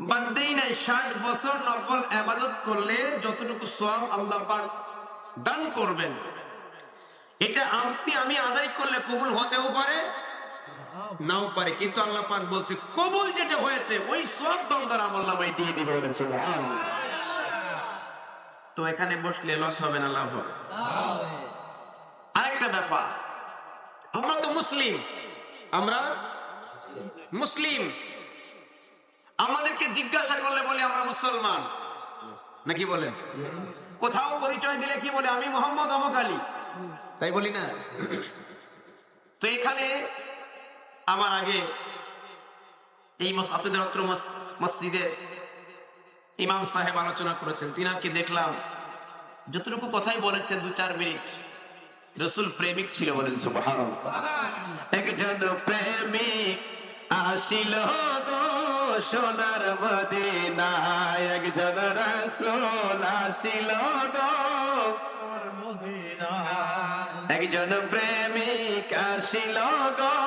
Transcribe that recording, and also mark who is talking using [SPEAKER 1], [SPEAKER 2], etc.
[SPEAKER 1] বাদতেই নাই, ষাট বছর নফল আবাদত করলে যতটুকু সব আল্লাহ পাক দান করবেন। এটা আপনি, আমি আদায় করলে কবুল হতেও পারে, নাও পারে। কিন্তু আল্লাহ পাক বলছে, কবুল যেটা হয়েছে, ওই সব বান্দার আমল নামাই দিয়ে দিবে তো এখানে বসলে লস হবে না, লাভ হবে। আরেকটা ব্যাপার, আমরা তো মুসলিম। আমরা মুসলিম। আমাদেরকে জিজ্ঞাসা করলে বলে, আমরা মুসলমান। নাকি বলেন? কোথাও পরিচয় দিলে কি বলে, আমি মোহাম্মদ অমক আলী তাই বলি না? তো এখানে আমার আগে এই আপনাদের অত্র মসজিদে ইমাম সাহেব আলোচনা করেছেন। তিনাকে দেখলাম, যতটুকু কথাই বলেছেন, দু চার মিনিট। রসুল প্রেমিক ছিল বলেন একজন প্রেমিক আসিল সোনার মদিনায় একজন রসুল আসিল গো। একজন প্রেমিক আসিল গো।